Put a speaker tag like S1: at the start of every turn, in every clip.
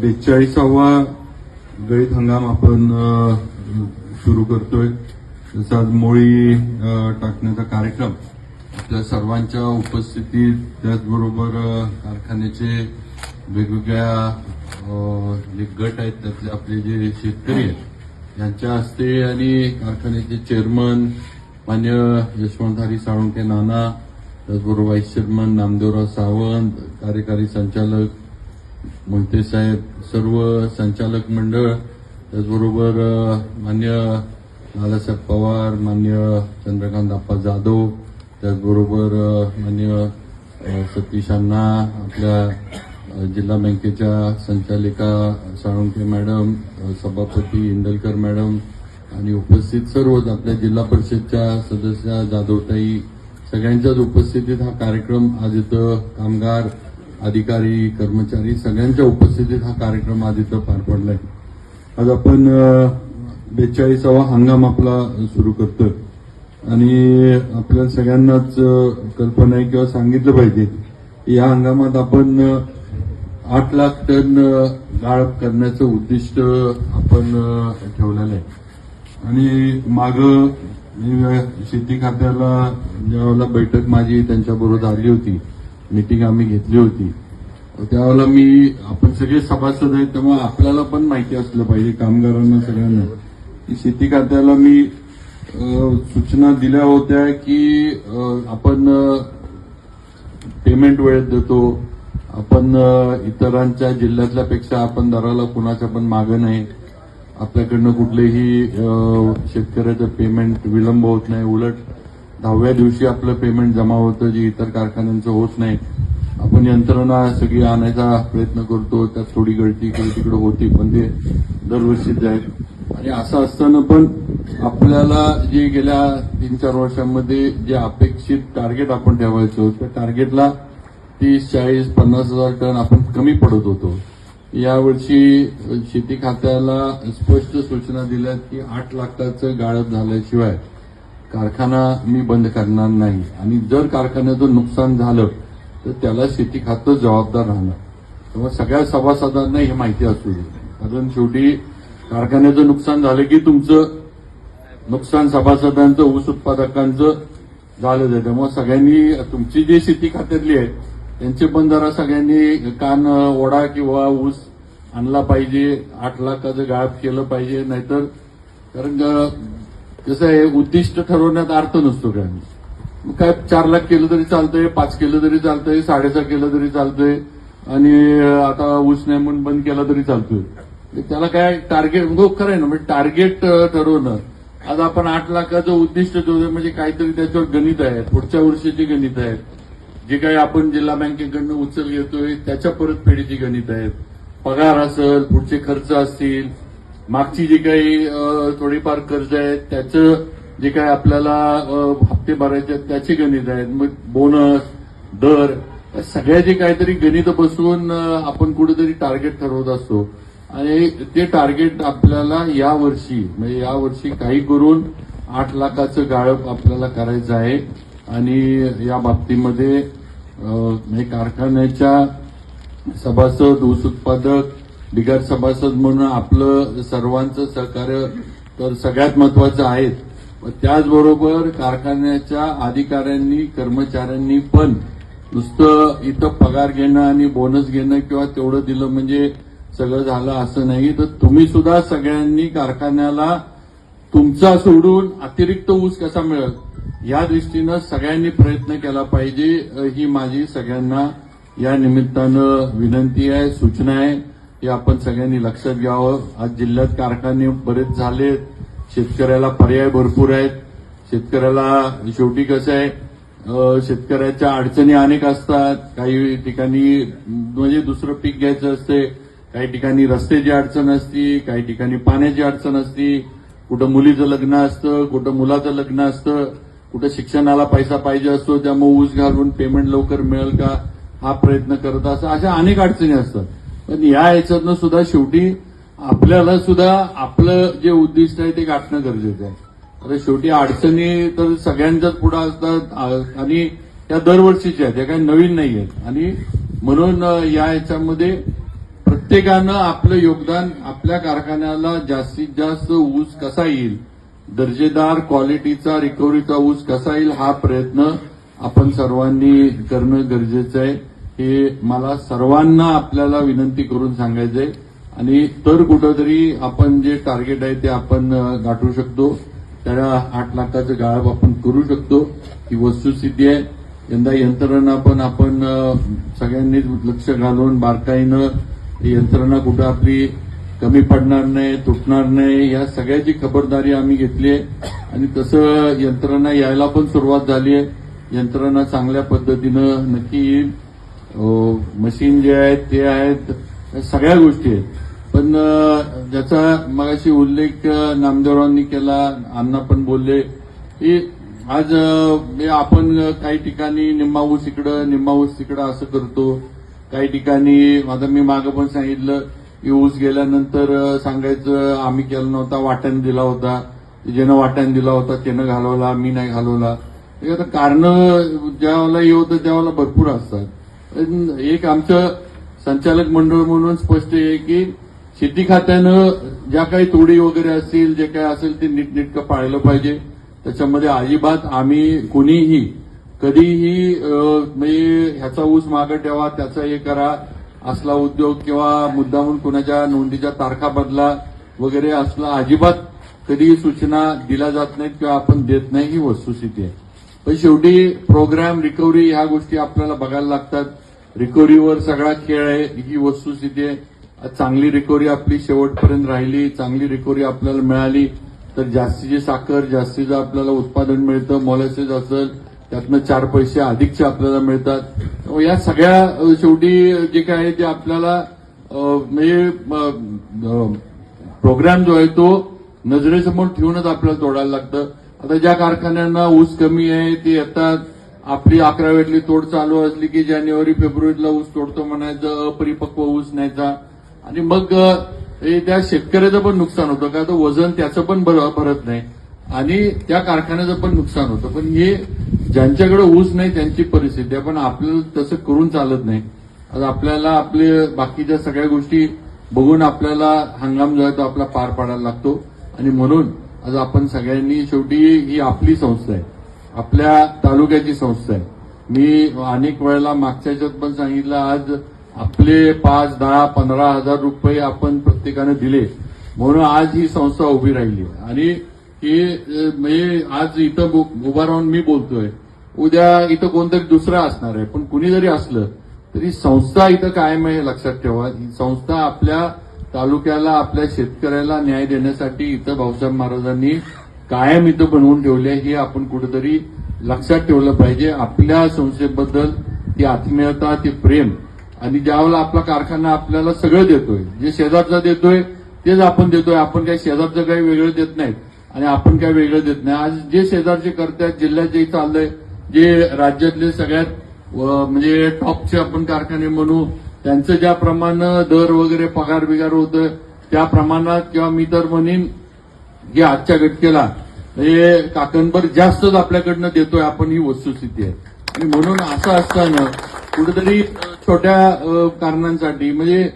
S1: बेचाळीसावा गळीत हंगाम आपण सुरू करतोय. जसा आज मोळी टाकण्याचा कार्यक्रम. आपल्या सर्वांच्या उपस्थितीत त्याचबरोबर कारखान्याचे वेगवेगळ्या जे गट आहेत त्यातले आपले जे शेतकरी आहेत यांच्या हस्ते आणि कारखान्याचे चेअरमन मान्य यशवंतहारी साळुंके नाना त्याचबरोबर व्हाईस चेअरमन नामदेवराव सावंत कार्यकारी संचालक मोहिते साहेब सर्व संचालक मंडळ त्याचबरोबर मान्य लालासाहेब पवार मान्य चंद्रकांत आप्पा जाधव त्याचबरोबर मान्य सतीश अण्णा आपल्या जिल्हा बँकेच्या संचालिका साळुंके मॅडम सभापती इंदलकर मॅडम आणि उपस्थित सर्वच आपल्या जिल्हा परिषदच्या सदस्या जाधवताई सगळ्यांच्याच उपस्थितीत हा कार्यक्रम आज इथं कामगार अधिकारी कर्मचारी सगळ्यांच्या उपस्थितीत हा कार्यक्रम आज इथं पार पडलाय. आज आपण बेचाळीसावा हंगाम आपला सुरू करतोय. आणि आपल्या सगळ्यांनाच कल्पना आहे किंवा सांगितलं पाहिजे या हंगामात आपण आठ लाख टन गाळ करण्याचं उद्दिष्ट आपण ठेवलेलं आहे. आणि माग शेती खात्याला ज्यावेळेला बैठक माझी त्यांच्याबरोबर झाली होती मिटिंग आम्ही घेतली होती. त्यावेळेला मी आपण सगळे सभासद आहेत तेव्हा आपल्याला पण माहिती असलं पाहिजे कामगारांना सगळ्यांना. की शेती खात्याला मी सूचना दिल्या होत्या की आपण पेमेंट वेळेत देतो. आपण इतरांच्या जिल्ह्यातल्यापेक्षा आपण दराला कुणाच्या पण मागं नाही. आपल्याकडनं कुठलेही शेतकऱ्याचं पेमेंट विलंब होत नाही उलट दहाव्या दिवशी आपलं पेमेंट जमा होतं जे इतर कारखान्यांचं होत नाही. आपण यंत्रणा सगळी आणायचा प्रयत्न करतो त्यात थोडी गळती इकडे तिकडे होती पण ते दरवर्षीच जाईल. आणि असं असताना पण आपल्याला जे गेल्या तीन चार वर्षांमध्ये जे अपेक्षित टार्गेट आपण ठेवायचो त्या टार्गेटला तीस चाळीस पन्नास हजार टन आपण कमी पडत होतो. यावर्षी शेती खात्याला स्पष्ट सूचना दिल्यात की आठ लाखाचं गाळप झाल्याशिवाय कारखाना मी बंद करणार नाही. आणि जर कारखान्याचं नुकसान झालं तर त्याला शेती खातं जबाबदार राहणार. तेव्हा सगळ्या सभासदांना ही माहिती असू दे. कारण शेवटी कारखान्याचं नुकसान झालं की तुमचं नुकसान सभासदांचं ऊस उत्पादकांचं झालं आहे त्यामुळे सगळ्यांनी तुमची जी शेती खात्यातली आहे त्यांचे पण जरा सगळ्यांनी कान ओढा किंवा ऊस आणला पाहिजे. आठ लाखाचं गाळप केलं पाहिजे. नाहीतर कारण जसं हे उद्दिष्ट ठरवण्यात अर्थ नसतो काय काय चार लाख केलं तरी चालतंय पाच केलं तरी चालतंय साडेसहा केलं तरी चालतंय आणि आता ऊस नाही म्हणून बंद केला तरी चालतोय. त्याला काय टार्गेट हो खरं आहे ना म्हणजे टार्गेट ठरवणं आज आपण आठ लाखाचं उद्दिष्ट ठेवतोय म्हणजे काहीतरी त्याच्यावर गणित आहे पुढच्या वर्षीची गणित आहेत जे काही आपण जिल्हा बँकेकडनं उचल घेतोय त्याच्या परतफेडीची गणित आहेत पगार असेल पुढचे खर्च असतील मागची जी काही थोडीफार कर्ज आहेत त्याचं जे काही आपल्याला हप्ते भरायचे आहेत त्याची गणित आहेत मग बोनस दर या सगळ्याची काहीतरी गणित बसून आपण कुठेतरी टार्गेट ठरवत असतो. आणि ते टार्गेट आपल्याला या वर्षी म्हणजे या वर्षी काही करून आठ लाखाचं गाळप आपल्याला करायचं आहे. आणि या बाबतीमध्ये म्हणजे कारखान्याच्या सभासद ऊस उत्पादक बिगर सभासद म्हणून आपलं सर्वांचं सहकार्य तर सगळ्यात महत्वाचं आहे. त्याचबरोबर कारखान्याच्या अधिकाऱ्यांनी कर्मचाऱ्यांनी पण नुसतं इथं पगार घेणं आणि बोनस घेणं किंवा तेवढं दिलं म्हणजे सगळं झालं असं नाही. तर तुम्ही सुद्धा सगळ्यांनी कारखान्याला तुमचा सोडून अतिरिक्त ऊस कसा मिळेल? या दृष्टीनं सगळ्यांनी प्रयत्न केला पाहिजे. ही माझी सगळ्यांना या निमित्तानं विनंती आहे सूचना आहे. हे आपण सगळ्यांनी लक्षात घ्यावं आज जिल्ह्यात कारखाने बरेच झाले शेतकऱ्याला पर्याय भरपूर आहेत. शेतकऱ्याला शेवटी कसं आहे शेतकऱ्याच्या अडचणी अनेक असतात. काही ठिकाणी म्हणजे दुसरं पीक घ्यायचं असते. काही ठिकाणी रस्त्याची अडचण असती. काही ठिकाणी पाण्याची अडचण असती. कुठं मुलीचं लग्न असतं कुठं मुलाचं लग्न असतं कुठं शिक्षणाला पैसा पाहिजे असतो त्यामुळे ऊस घालून पेमेंट लवकर मिळेल का? हा प्रयत्न करत असं अशा अनेक अडचणी असतात. पण या याच्यातनं सुद्धा शेवटी आपल्याला सुद्धा आपलं जे उद्दिष्ट आहे ते गाठणं गरजेचं आहे. आता शेवटी अडचणी तर सगळ्यांच्याच पुढे असतात आणि त्या दरवर्षीच्या आहेत त्या काही नवीन नाही आहेत. आणि म्हणून या याच्यामध्ये प्रत्येकानं आपलं योगदान आपल्या कारखान्याला जास्तीत जास्त ऊस कसा येईल दर्जेदार क्वालिटीचा रिकव्हरीचा ऊस कसा येईल हा प्रयत्न आपण सर्वांनी करणं गरजेचं आहे. हे मला सर्वांना आपल्याला विनंती करून सांगायचंय. आणि तर कुठंतरी आपण जे टार्गेट आहे ते आपण गाठू शकतो. त्या आठ लाखाचं गाळप आपण करू शकतो. ही वस्तुस्थिती आहे. यंदा यंत्रणा पण आपण सगळ्यांनीच लक्ष घालून बारकाईनं यंत्रणा कुठं आपली कमी पडणार नाही तुटणार नाही या सगळ्याची खबरदारी आम्ही घेतली आहे. आणि तसं यंत्रणा यायला पण सुरुवात झाली आहे. यंत्रणा चांगल्या पद्धतीनं नक्की येईल. हो, मशीन जे आहेत ते आहेत सगळ्या गोष्टी आहेत. पण ज्याचा मगाशी उल्लेख अं, नामदेवरावांनी केला अण्णा पण बोलले की आज आपण काही ठिकाणी निम्माऊस इकडं निम्माऊस तिकडं असं करतो. काही ठिकाणी आता मी मागं पण सांगितलं की ऊस गेल्यानंतर सांगायचं आम्ही केला नव्हता वाट्याने दिला होता. ज्यानं वाट्याने दिला होता त्यानं घालवला मी नाही घालवला. हे आता कारण ज्यावेळेला हे होतं त्यावेळेला भरपूर असतात. एक आमचं संचालक मंडळ म्हणून स्पष्ट आहे की शेती खात्यानं ज्या काही तोडी वगैरे असतील जे काही असेल ते नीटनेटकं पाळलं पाहिजे. त्याच्यामध्ये अजिबात आम्ही कुणीही कधीही म्हणजे ह्याचा ऊस मागं ठेवा त्याचा हे करा असला उद्योग किंवा मुद्दामून कुणाच्या नोंदीच्या तारखा बदला वगैरे असला अजिबात कधीही सूचना दिल्या जात नाहीत किंवा आपण देत नाही ही वस्तुस्थिती आहे. पण शेवटी प्रोग्राम रिकव्हरी ह्या गोष्टी आपल्याला बघायला लागतात. रिकव्हरीवर सगळा खेळ आहे. ही वस्तुस्थिती आहे. चांगली रिकव्हरी आपली शेवटपर्यंत राहिली. चांगली रिकव्हरी आपल्याला मिळाली. तर जास्तीची साखर जास्तीचं आपल्याला उत्पादन मिळतं. मॉलेसेस असेल त्यातनं चार पैसे अधिकचे आपल्याला मिळतात. या सगळ्या शेवटी जे काय आहे ते आपल्याला म्हणजे प्रोग्राम जो आहे तो नजरेसमोर ठेवूनच आपल्याला तोडायला लागतं. आता ज्या कारखान्यांना ऊस कमी आहे ते येतात आपली अकराव्यातली तोड चालू असली की जानेवारी फेब्रुवारीला ऊस तोडतो म्हणायचं अपरिपक्व ऊस न्यायचा. आणि मग हे त्या शेतकऱ्याचं पण नुकसान होतं का तर वजन त्याचं पण भर- भरत नाही. आणि त्या कारखान्याचं पण नुकसान होतं. पण हे ज्यांच्याकडे ऊस नाही त्यांची परिस्थिती आहे. पण आपल्याला तसं करून चालत नाही. आज आपल्याला आपले बाकीच्या सगळ्या गोष्टी बघून आपल्याला हंगाम जो आहे तो आपला पार पाडायला लागतो. आणि म्हणून आज आपण सगळ्यांनी शेवटी ही आपली संस्था आहे. आपल्या तालुक्याची संस्था आहे. मी अनेक वेळेला मागच्या याच्यात पण सांगितलं आज आपले पाच दहा पंधरा हजार रुपये आपण प्रत्येकानं दिले. म्हणून आज ही संस्था उभी राहिली आणि ही म्हणजे आज इथं उभा राहून मी बोलतोय. उद्या इथं कोणतरी दुसरा असणार आहे. पण कुणी जरी असलं तरी संस्था इथं कायम आहे लक्षात ठेवा. ही संस्था आपल्या तालुक्याला आपल्या शेतकऱ्याला न्याय देण्यासाठी इथं भाऊसाहेब महाराजांनी कायम इथं बनवून ठेवले हे आपण कुठेतरी लक्षात ठेवलं पाहिजे. आपल्या संस्थेबद्दल ती आत्मीयता ते प्रेम आणि ज्यावेळेला आपला कारखाना आपल्याला सगळं देतोय जे शेजारचा देतोय तेच आपण देतोय. आपण काही शेजारचं काही वेगळं देत नाहीत आणि आपण काय वेगळं देत नाही. आज जे शेजारचे करतायत जिल्ह्यात जे चाललंय जे राज्यातले सगळ्यात व म्हणजे टॉपचे आपण कारखाने म्हणू त्यांचं ज्याप्रमाणे दर वगैरे पगार बिगार होतं त्या प्रमाणात किंवा मी तर म्हणेन की आजच्या घटकेला हे काकणभर जास्तच आपल्याकडनं देतोय आपण ही वस्तुस्थिती आहे. आणि म्हणून असं असताना कुठेतरी छोट्या कारणांसाठी म्हणजे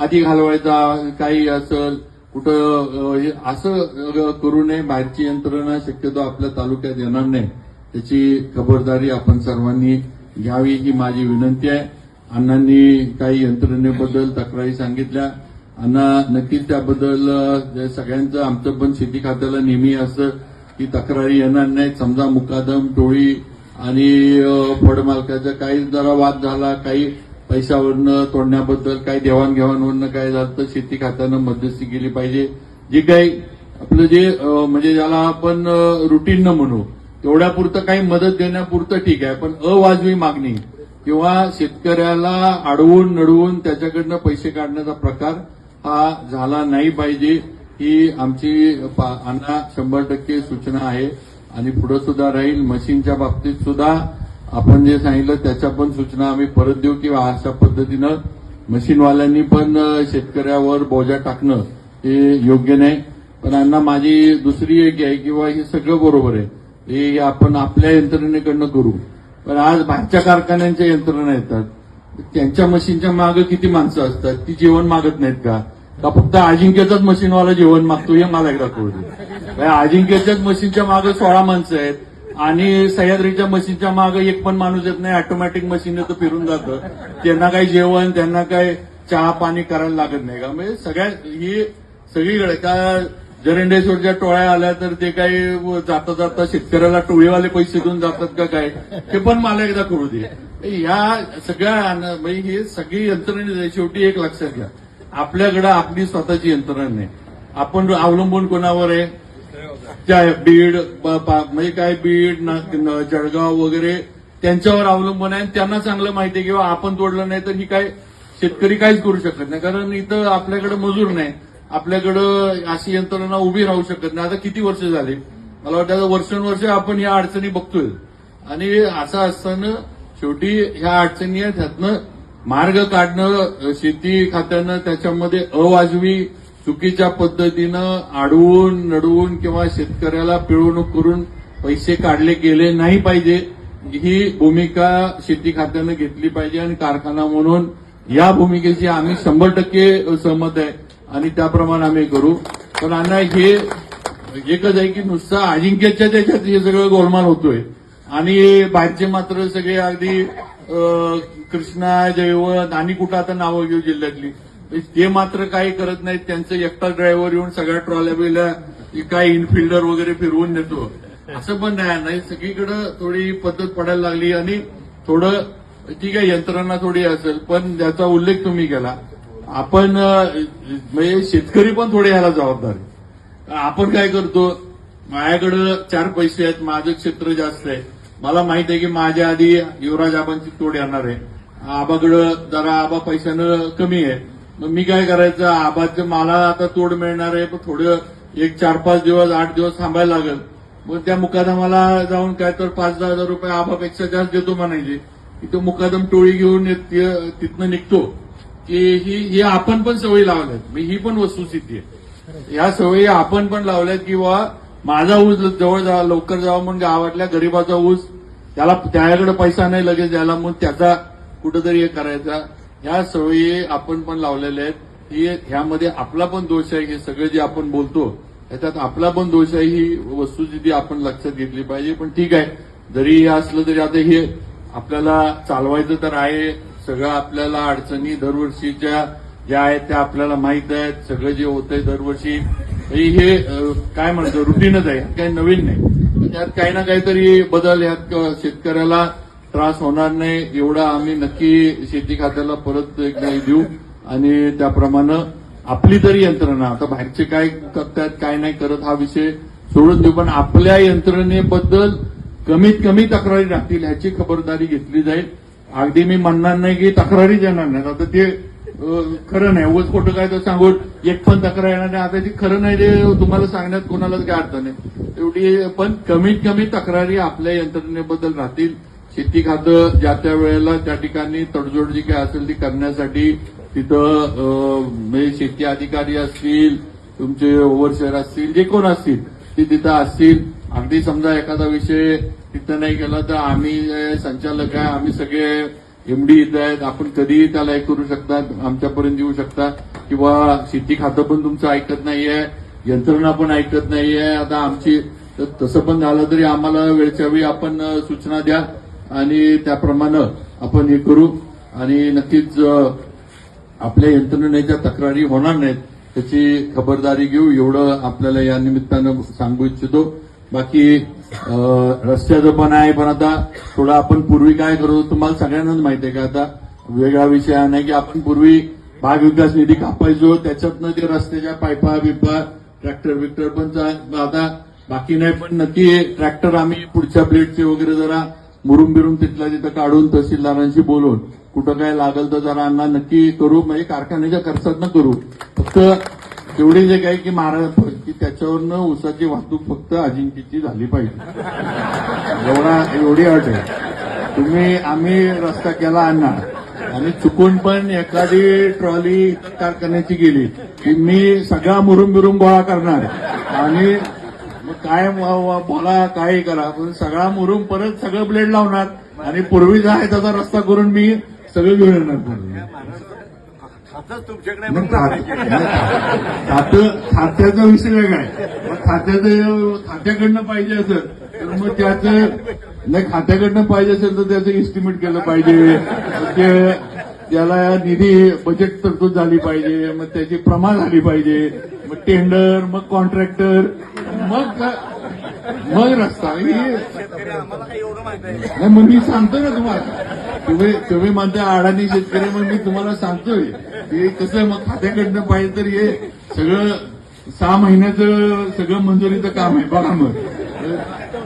S1: आधी घालवायचा काही असेल कुठं हे असं करू नये बाहेरची यंत्रणा शक्यतो आपल्या तालुक्यात येणार नाही. त्याची खबरदारी आपण सर्वांनी घ्यावी ही माझी विनंती आहे. अण्णांनी काही यंत्रणेबद्दल तक्रारी सांगितल्या. अण्णा नक्कीच त्याबद्दल सगळ्यांचं आमचं पण शेती खात्याला नेहमी असं की तक्रारी येणार नाही समजा मुकादम टोळी आणि अ, काही जरा वाद झाला काही पैशावरनं तोडण्याबद्दल काही देवाणघेवाणवरनं काय झालं तर शेती खात्यानं मध्यस्थी केली पाहिजे. जे काही आपलं जे म्हणजे ज्याला आपण रुटीननं म्हणू तेवढ्यापुरतं काही मदत देण्यापुरतं ठीक आहे पण अवाजवी मागणी. किंवा शेतकऱ्याला अडवून नडवून त्याच्याकडनं पैसे काढण्याचा प्रकार हा झाला नाही पाहिजे ही आमची पा- अण्णा शंभर टक्के सूचना आहे. आणि पुढे सुद्धा राहील मशीनच्या बाबतीत सुद्धा आपण जे सांगितलं त्याच्या पण सूचना आम्ही परत देऊ किंवा अशा पद्धतीनं मशीनवाल्यांनी पण शेतकऱ्यावर बोजा टाकणं हे योग्य नाही. पण अण्णा माझी दुसरी एक आहे किंवा हे सगळं बरोबर आहे. हे आपण आपल्या यंत्रणेकडनं करू. पण आज बाहेरच्या कारखान्यांच्या यंत्रणा येतात. त्यांच्या मशीनच्या मागे किती माणसं असतात? ती जेवण मागत नाहीत का? का फक्त अजिंक्यचाच मशीनवाला जेवण मागतो? हे मला एकदा कळू अजिंक्यच्याच मशीनच्या मागे सोळा माणसं आहेत आणि सह्याद्रीच्या मशीनच्या मागे एक पण माणूस येत नाही. ऑटोमॅटिक मशीन तर फिरून जातं. त्यांना काही जेवण त्यांना काही चहा पाणी करायला लागत नाही का? म्हणजे सगळ्या ही सगळीकडे का जरंडेश्वरच्या टोळ्या आल्या तर ते काही जाता जाता शेतकऱ्याला टोळीवाले पैसे देऊन जातात का काय? ते पण मला एकदा करू दे. या सगळ्या म्हणजे हे म्हणजे सगळी यंत्रणा शेवटी एक लक्षात घ्या. आपल्याकडे आपली स्वतःची यंत्रणा नाही. आपण अवलंबून कोणावर आहे? त्या बीड म्हणजे काय बीड ना- जळगाव वगैरे त्यांच्यावर अवलंबून आहे आणि त्यांना चांगलं माहिती आहे किंवा आपण तोडलं नाही तर ही काय शेतकरी काहीच करू शकत नाही. कारण इथं आपल्याकडे मजूर नाही. आपल्याकडं अशी यंत्रणा उभी राहू शकत नाही. आता किती वर्ष झाले? मला वाटतं आता वर्षानुवर्ष आपण या अडचणी बघतोय. आणि असं असताना शेवटी ह्या अडचणी आहेत. त्यातनं मार्ग काढणं शेती खात्यानं त्याच्यामध्ये अवाजवी चुकीच्या पद्धतीनं अडवून नडवून किंवा शेतकऱ्याला पिळवणूक करून पैसे काढले गेले नाही पाहिजे ही भूमिका शेती खात्यानं घेतली पाहिजे आणि कारखाना म्हणून या भूमिकेशी आम्ही शंभर टक्के सहमत आहे. आणि त्याप्रमाणे आम्ही करू. पण अण्णा हे एकच आहे की नुसतं अजिंक्यच्या त्याच्यात हे सगळं गोलमाल होतोय. आणि बाहेरचे मात्र सगळे अगदी कृष्णा जयवंत आणि कुठं आता नावं घेऊ जिल्ह्यातली. म्हणजे ते मात्र काही करत नाहीत. त्यांचं एकटा ड्रायव्हर येऊन सगळ्या ट्रॉल्या बिल्या काय इनफिल्डर वगैरे फिरवून नेतो. असं पण नाही नाही सगळीकडे थोडी पद्धत पडायला लागली. आणि थोडं ठीक आहे यंत्रणा थोडी असेल पण त्याचा उल्लेख तुम्ही केला. आपण म्हणजे शेतकरी पण थोडे याला जबाबदार आहे. आपण काय करतो माझ्याकडं चार पैसे आहेत माझं क्षेत्र जास्त आहे. मला माहीत आहे की माझ्या आधी युवराज आबांची तोड येणार आहे. आबाकडं जरा आबा पैशानं कमी आहे. मग मी काय करायचं आबाचं मला आता तोड मिळणार आहे पण थोडं एक चार पाच दिवस आठ दिवस थांबायला लागेल. मग त्या मुकादमाला जाऊन काय तर पाच दहा हजार रुपये आबापेक्षा जास्त देतो म्हणायचे. तिथं मुकादम टोळी घेऊन तिथनं निघतो. की ही हे आपण पण सवयी लावल्यात. मी ही पण वस्तुस्थिती आहे. या सवयी आपण पण लावल्यात किंवा माझा ऊस जवळ जावा लवकर जावा म्हणून गावातल्या गरीबाचा ऊस त्याला त्याच्याकडे पैसा नाही लगेच द्यायला म्हणून त्याचा कुठंतरी हे करायचा. ह्या सवयी आपण पण लावलेल्या आहेत. ही ह्यामध्ये आपला पण दोष आहे हे सगळे जे आपण बोलतो त्याच्यात आपला पण दोष आहे ही वस्तुस्थिती आपण लक्षात घेतली पाहिजे. पण ठीक आहे. जरी हे असलं तरी आता हे आपल्याला चालवायचं तर आहे. सगळं आपल्याला अडचणी दरवर्षीच्या ज्या आहेत त्या आपल्याला माहीत आहेत. सगळं जे होतंय दरवर्षी. हे काय म्हणतो रुटीनच आहे. काही नवीन नाही. त्यात काही ना काहीतरी बदल ह्यात शेतकऱ्याला त्रास होणार नाही. एवढा आम्ही नक्की शेती खात्याला परत एकदा देऊ. आणि त्याप्रमाणे आपली तरी यंत्रणा. आता बाहेरचे काय करतायत काय नाही करत हा विषय सोडून देऊ. पण आपल्या यंत्रणेबद्दल कमीत कमी तक्रारी राहतील ह्याची खबरदारी घेतली जाईल. अगदी मी म्हणणार नाही की तक्रारीच येणार नाही आता ते खरं नाही. उगाच खोटं काय तर सांगून एक पण तक्रार येणार नाही. आता ती खरं नाही ते तुम्हाला सांगण्यात कोणालाच काय अर्थ नाही. एवढी पण कमीत कमी तक्रारी आपल्या यंत्रणेबद्दल राहतील. शेती खातं ज्या त्या वेळेला त्या ठिकाणी तडजोड जी काय असेल ती करण्यासाठी तिथं म्हणजे शेती अधिकारी असतील तुमचे ओव्हरशेअर असतील जे कोण असतील ते तिथं असतील. अगदी समजा एखादा विषय तिथं नाही केला तर आम्ही संचालक आहे आम्ही सगळे एमडी इथं आहेत. आपण कधीही त्याला हे करू शकता आमच्यापर्यंत येऊ शकता. किंवा शेती खातं पण तुमचं ऐकत नाहीये यंत्रणा पण ऐकत नाहीये. आता आमची तर तसं पण झालं तरी आम्हाला वेळच्या वेळी आपण सूचना द्या आणि त्याप्रमाणे आपण हे करू. आणि नक्कीच आपल्या यंत्रणेच्या तक्रारी होणार नाहीत त्याची खबरदारी घेऊ. एवढं आपल्याला या निमित्तानं सांगू इच्छितो. बाकी रस्त्याचं पण आहे पण आता थोडं आपण पूर्वी काय करतो तुम्हाला सगळ्यांनाच माहिती आहे का आता? वेगळा विषय नाही की आपण पूर्वी भाग विकास निधी कापायचो त्याच्यातनं ते रस्त्याच्या पायपा बिपा ट्रॅक्टर विक्टर पण आता बाकी नाही पण नक्की ट्रॅक्टर आम्ही पुढच्या प्लेटचे वगैरे जरा मुरुम बिरुम तिथल्या तिथं काढून तहसीलदारांशी बोलून कुठं काय लागल तर जरा अण्णा नक्की करू म्हणजे कारखान्याच्या खर्चात करू. फक्त तेवढी जे काही की महाराज त्याच्यावरनं ऊसाची वाहतूक फक्त अजिंक्यची झाली पाहिजे. एवढा एवढी अट आहे. तुम्ही आम्ही रस्ता केला आणणार आणि चुकून पण एखादी ट्रॉली कारखान्याची गेली की मी सगळा मुरुम बिरुम गोळा करणार. आणि मग काय बोला काय करा. पण सगळा मुरुम परत सगळं ब्लेड लावणार. आणि पूर्वी आहे त्याचा रस्ता करून मी सगळं घेऊन येणार.
S2: तुमच्याकडे
S1: खात्याचा विषय वेगळा आहे. मग खात्याचं खात्याकडनं पाहिजे असेल तर मग त्याचं नाही खात्याकडनं पाहिजे असेल तर त्याचं एस्टिमेट केलं पाहिजे. त्याला निधी बजेट तरतूद झाली पाहिजे. मग त्याची प्रमा झाली पाहिजे. मग टेंडर मग कॉन्ट्रॅक्टर मग मग रस्ता.
S2: नाही
S1: मग मी सांगतो ना तुम्हाला. तुम्ही तुम्ही म्हणता अडाणी शेतकरी मग मी तुम्हाला सांगतोय की कसं आहे, मग खात्याकडनं पाहिजे तर हे सगळं सहा महिन्याचं सगळं मंजुरीचं काम आहे बघा मग.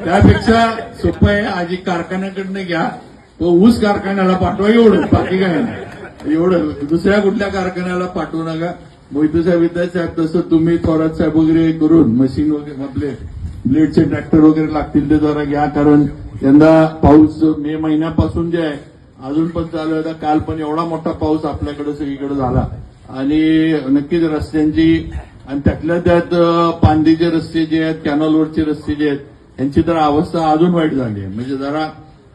S1: त्यापेक्षा सोपं आहे आजी कारखान्याकडनं घ्या. ऊस कारखान्याला पाठवा एवढं बाकी काय नाही. एवढं दुसऱ्या कुठल्या कारखान्याला पाठवू नका. मोहिते साहेब साहेब तसं तुम्ही थोरात साहेब वगैरे करून मशीन वगैरे आपले ब्लेडचे ट्रॅक्टर वगैरे लागतील ते जरा घ्या कारण यंदा पाऊस मे महिन्यापासून जे आहे अजून पण चालू आहे. काल पण एवढा मोठा पाऊस आपल्याकडे सगळीकडे झाला. आणि नक्कीच रस्त्यांची आणि त्यातल्या त्यात पांदीचे रस्ते जे आहेत कॅनॉलवरचे रस्ते जे आहेत यांची तर अवस्था अजून वाईट झाली आहे. म्हणजे जरा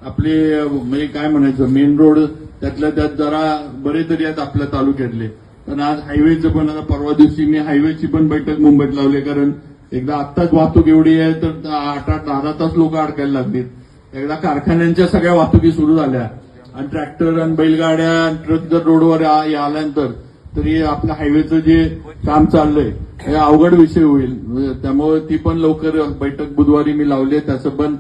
S1: आपले म्हणजे काय म्हणायचं मेन रोड त्यातल्या त्यात जरा बरे तरी आहेत आपल्या तालुक्यातले. पण आज हायवेचं पण आता परवा दिवशी मी हायवेची पण बैठक मुंबईत लावली कारण एकदा आत्ताच वाहतूक एवढी आहे तर आठ आठ दहा दहा तास लोक अडकायला लागलीत. एकदा कारखान्यांच्या सगळ्या वाहतुकी सुरू झाल्या. आणि ट्रॅक्टर आणि बैलगाड्या ट्रक जर रोडवर आल्यानंतर तरी आपल्या हायवेचं जे काम चाललंय हे अवघड विषय होईल. म्हणजे त्यामुळे ती पण लवकर बैठक बुधवारी मी लावली त्याचं पण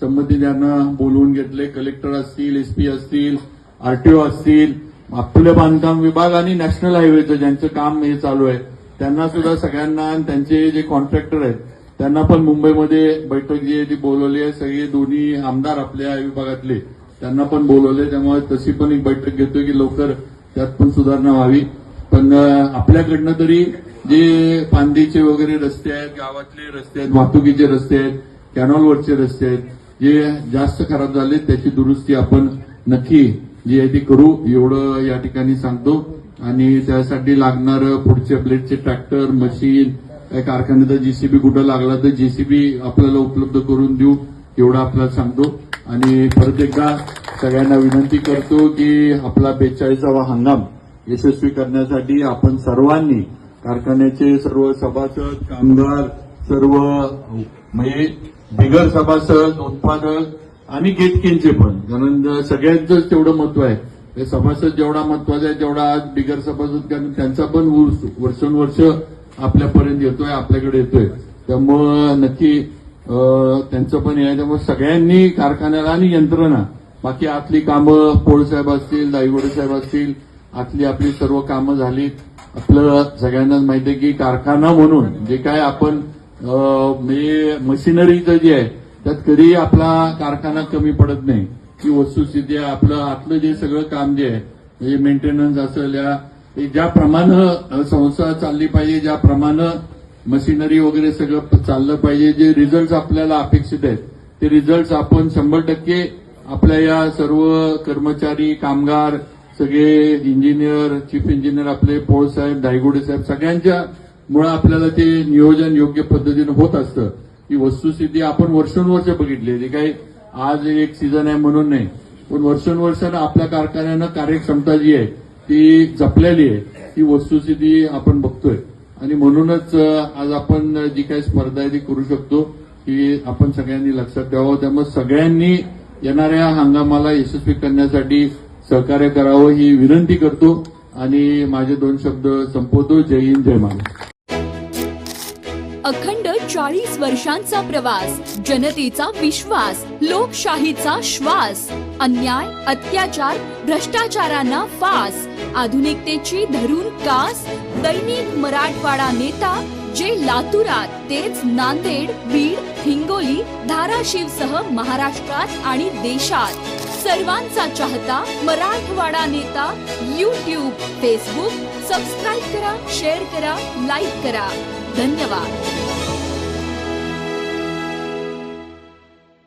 S1: संबंधितांना बोलवून घेतले कलेक्टर असतील एसपी असतील आरटीओ असतील आपले बांधकाम विभाग आणि नॅशनल हायवेचं ज्यांचं काम हे चालू आहे त्यांना सुद्धा सगळ्यांना आणि त्यांचे जे कॉन्ट्रॅक्टर आहेत त्यांना पण मुंबईमध्ये बैठक जी आहे ती बोलवली आहे. सगळे दोन्ही आमदार आपल्या विभागातले त्यांना पण बोलवले त्यामुळे तशी पण एक बैठक घेतोय की लवकर त्यात पण सुधारणा व्हावी. पण आपल्याकडनं तरी जे पांदीचे वगैरे रस्ते आहेत गावातले रस्ते आहेत वाहतुकीचे रस्ते आहेत कॅनॉलवरचे रस्ते आहेत जे जास्त खराब झाले त्याची दुरुस्ती आपण नक्की जी आहे ती करू एवढं या ठिकाणी सांगतो. आणि त्यासाठी लागणारं पुढच्या ब्लेडचे ट्रॅक्टर मशीन कारखान्याचा जेसीबी कुठं लागला तर जेसीबी आपल्याला उपलब्ध करून देऊ. एवढं आपल्याला सांगतो. आणि परत एकदा सगळ्यांना विनंती करतो की आपला बेचाळीसावा हंगाम यशस्वी करण्यासाठी आपण सर्वांनी कारखान्याचे सर्व सभासद कामगार सर्व म्हणजे बिगर सभासद उत्पादक आणि गेटकीनचे पण. कारण सगळ्यांचंच तेवढं महत्त्व आहे. हे सभासद जेवढा महत्त्वाचा आहे तेवढा आज बिगर सभासद कारण त्यांचा पण ऊस वर्षानुवर्ष आपल्यापर्यंत येतोय आपल्याकडे येतोय. त्यामुळं नक्की त्यांचं पण हे आहे त्यामुळे सगळ्यांनी कारखान्याला आणि यंत्रणा बाकी आतली कामं पोळसाहेब असतील दाईगोडे साहेब असतील आतली आपली सर्व कामं झाली आपलं सगळ्यांनाच माहिती आहे की कारखाना म्हणून जे काय आपण म्हणजे मशिनरीचं जे आहे त्यात कधी आपला कारखाना कमी पडत नाही. ही वस्तुस्थिती आहे आपलं आतलं जे सगळं काम जे आहे म्हणजे मेंटेनन्स असेल या ज्या ज्याप्रमाणे संस्था चालली पाहिजे ज्याप्रमाणे मशिनरी वगैरे सगळं चाललं पाहिजे. जे रिझल्ट आपल्याला अपेक्षित आहेत ते रिझल्ट आपण शंभर टक्के आपल्या या सर्व कर्मचारी कामगार सगळे इंजिनियर चीफ इंजिनियर आपले पोळ साहेब दायगुडे साहेब सगळ्यांच्या मुळे आपल्याला ते नियोजन योग्य पद्धतीनं होत असतं. ही वस्तुस्थिती आपण वर्षानुवर्ष बघितली आहे. जे काही आज एक सीझन आहे म्हणून नाही पण वर्षानुवर्षानं आपल्या कारखान्यानं कार्यक्षमता जी आहे ती जपलेली आहे. ती वस्तुस्थिती आपण बघतोय. आणि म्हणूनच आज आपण जी काही स्पर्धा आहे ती करू शकतो ही आपण सगळ्यांनी लक्षात ठेवावं. त्यामुळे सगळ्यांनी येणाऱ्या हंगामाला यशस्वी करण्यासाठी सहकार्य करावं ही विनंती करतो. आणि माझे दोन शब्द संपवतो. जय हिंद जय महाराज
S3: अखंड चाळीस वर्षांचा प्रवास जनतेचा विश्वास लोकशाहीचा श्वास अन्याय अत्याचार भ्रष्टाचारांना फास आधुनिकतेची धरून कास दैनिक मराठवाडा नेता जे लातूरात तेच नांदेड बीड हिंगोली धाराशिवसह महाराष्ट्रात आणि देशात सर्वांचा चाहता मराठवाडा नेता यूट्यूब फेसबुक सबस्क्राईब करा शेअर करा लाईक करा. धन्यवाद.